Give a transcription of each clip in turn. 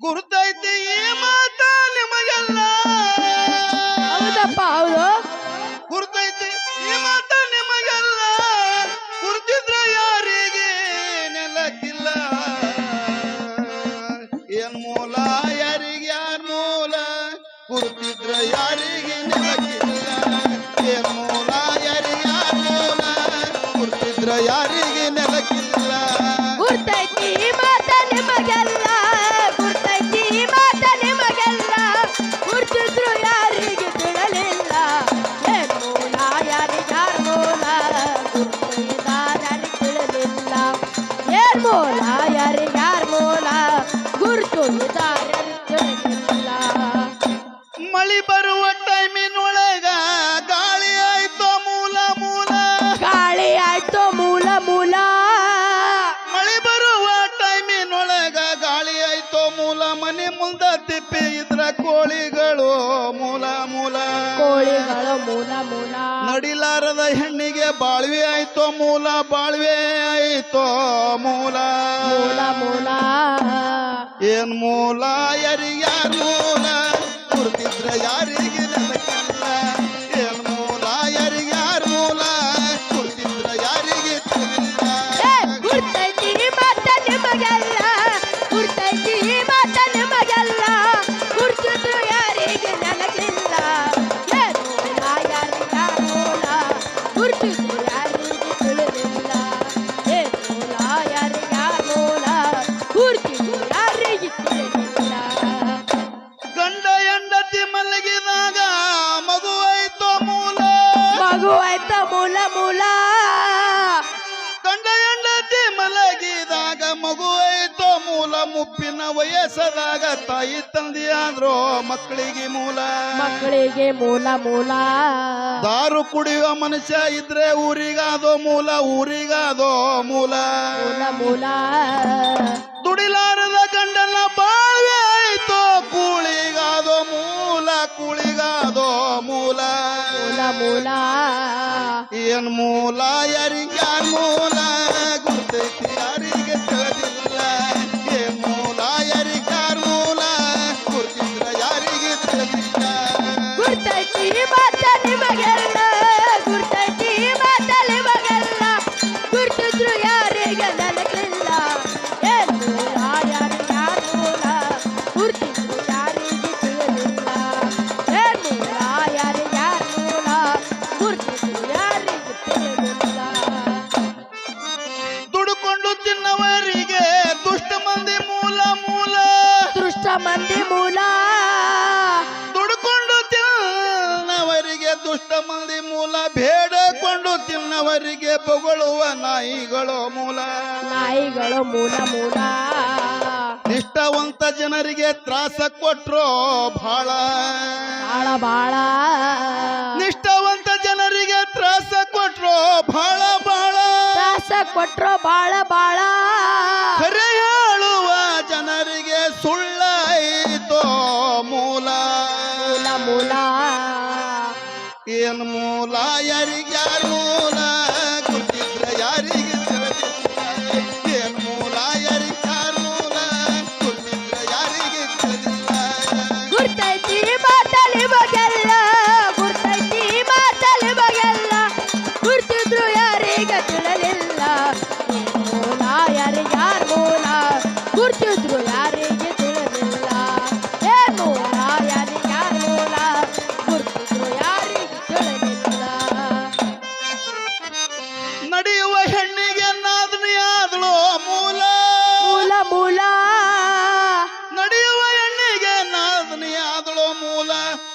ಗುರುತೈತಿ ಈ ಮಾತ ನಿಮಗೆಲ್ಲ. ಹೌದಪ್ಪ ಹೌದು. ಗುರುತೈತಿ ಈ ಮಾತ ನಿಮಗೆಲ್ಲ. ಗುರುತಿದ್ರ ಯಾರಿಗೆ ನೆಲಕ್ಕಿಲ್ಲ. ಏನ್ ಮೂಲ ಯಾರಿಗೆ ಯಾರ ಮೂಲ? ಗುರುತಿದ್ರ ಯಾರಿಗೆ ನೆಲಕ್ಕಿಲ್ಲ. ಏನ್ ಮೂಲ ಯಾರಿಗೆ ಯಾರ ಮೂಲ? ಗುರುತಿದ್ರ ಯಾರಿಗೆ ನೆಲಕ್ಕಿಲ್ಲ. ಗುರ್ತಿದಾರ ಯಾರಿಗೆ ಕೋಳಿಗಳು ಮೂಲ ಮೂಲ. ನಡಿಲಾರದ ಹೆಣ್ಣಿಗೆ ಬಾಳ್ವೆ ಆಯ್ತೋ ಮೂಲ ಬಾಳ್ವೆ ಆಯ್ತೋ ಮೂಲ. ಮೂಲ ಮೂಲ. ಏನ್ ಮೂಲ ಯಾರಿಗೆ ಯಾರ ಮೂಲ? ಮುಪ್ಪಿನ ವಯಸ್ಸದಾಗ ತಾಯಿ ತಂದೆಯಾದ್ರು ಮಕ್ಕಳಿಗೆ ಮೂಲ. ಮಕ್ಕಳಿಗೆ ಮೂಲ ಮೂಲ. ದಾರು ಕುಡಿಯುವ ಮನುಷ್ಯ ಇದ್ರೆ ಊರಿಗಾದೋ ಮೂಲ ಊರಿಗಾದೋ ಮೂಲ. ಮೂಲ ಮೂಲ. ದುಡಿಲಾರದ ಗಂಡನ ಬಾಳ್ವೆ ಆಯ್ತು ಕೂಳಿಗಾದೋ ಮೂಲ ಕೂಳಿಗಾದೋ ಮೂಲ. ಮೂಲ ಮೂಲ. ಏನ್ ಮೂಲ ಯಾರಿಗೆ ಯಾರ ಮೂಲ? ಗುರ್ತೈತಿ ಯಾರಿಗೆ ದೃಷ್ಟ ಮೂಲ. ದುಡ್ಕೊಂಡು ತಿನ್ನವರಿಗೆ ದುಷ್ಟ ಮಂದಿ ಮೂಲ ಬೇಡಕೊಂಡು ತಿನ್ನವರಿಗೆ ಬೊಗಳುವ ನಾಯಿಗಳು ಮೂಲ. ನಾಯಿಗಳು ಮೂಲ ಮೂಲ. ನಿಷ್ಠಾವಂತ ಜನರಿಗೆ ತ್ರಾಸ ಕೊಟ್ರು ಬಹಳ ಬಾಳ ಬಾಳ ನಿಷ್ಠವಂತ ಜನರಿಗೆ ತ್ರಾಸ ಕೊಟ್ರು ಬಹಳ ಬಹಳ ತ್ರಾಸ ಕೊಟ್ರು ಬಾಳ ಬಾಳ ಮೂಲ ಯಾರಿಗೆ ಯಾರ ಮೂಲ ಗುರ್ತಿದ್ರ ಯಾರಿಗೆ?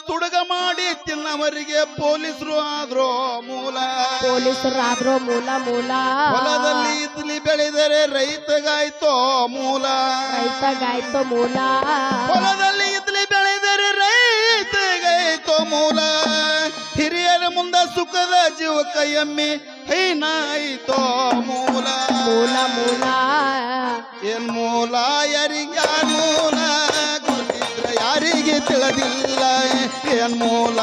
ತುಡುಗ ಮಾಡಿ ತಿನ್ನವರಿಗೆ ಪೊಲೀಸರು ಆದ್ರೋ ಮೂಲ. ಪೊಲೀಸರಾದ್ರು ಮೂಲ ಮೂಲ. ಹೊಲದಲ್ಲಿ ಇದ್ಲಿ ಬೆಳೆದರೆ ರೈತಗಾಯ್ತೋ ಮೂಲ. ರೈತಗಾಯ್ತು ಮೂಲ. ಹೊಲದಲ್ಲಿ ಇದ್ಲಿ ಬೆಳೆದರೆ ರೈತಗಾಯ್ತೋ ಮೂಲ. ಹಿರಿಯರ ಮುಂದ ಸುಖದ ಜೀವಕ ಎಮ್ಮಿ ಹೈನಾಯ್ತೋ ಮೂಲ. ಮೂಲ ಮೂಲ. ಏನ್ ಮೂಲ ಯಾರಿಗೆ ಯಾರ ಮೂಲ ತಿಳಿದಿಲ್ಲ ಏನ್ ಮೂಲ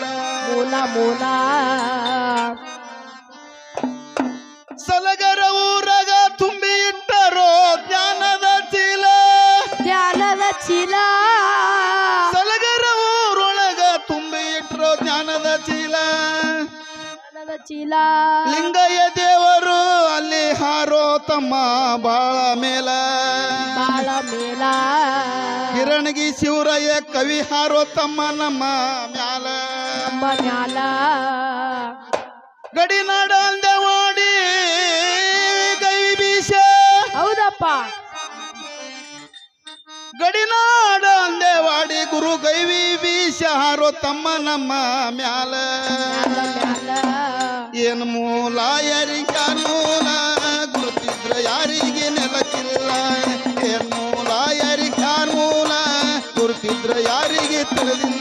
ಮೂಲ. ಮೂಲ ಸಲಗರ ಊರಗ ತುಂಬಿ ಇಟ್ಟರೋ ಜ್ಞಾನದ ಚೀಲ. ಜ್ಞಾನದ ಚೀಲ. ಸಲಗರ ಊರೊಳಗ ತುಂಬಿ ಇಟ್ಟರೋ ಜ್ಞಾನದ ಚೀಲ. ಜ್ಞಾನದ ಚೀಲ. ಲಿಂಗಯ್ಯ ದೇವರು ಅಲ್ಲಿ ಹಾರೋ ತಮ್ಮ ಬಾಳ ಮೇಲ. ಬಾಳ ಮೇಲ. ಕಿರಣಗಿ ಶಿವರಯ್ಯ ಕವಿ ಹಾರೋ ತಮ್ಮ ನಮ್ಮ ಮ್ಯಾಲ. ನಮ್ಮ ಮ್ಯಾಲ ಗಡಿನಾಡ ಅಂದವಾಡಿ ಗೈ ಬೀಸ ಹೌದಪ್ಪ. ಗಡಿನಾಡ ಅಂದೇವಾಡಿ ಗುರು ಗೈವಿ ಬೀಸ ಹಾರೋ ತಮ್ಮ ನಮ್ಮ ಮ್ಯಾಲ. ಏನ್ ಮೂಲ ಯಾರಿಗ ಮೂಲ ಗುರುತಿದ್ರ ಯಾರಿಗೆ ನೆಲಕ್ಕಿಲ್ಲ. ಏನ್ ಮೂಲ ಯಾರಿಗ ಮೂಲ ಗುರುತಿದ್ರ ಯಾರಿಗೆ ತಿಳಿದಿಲ್ಲ.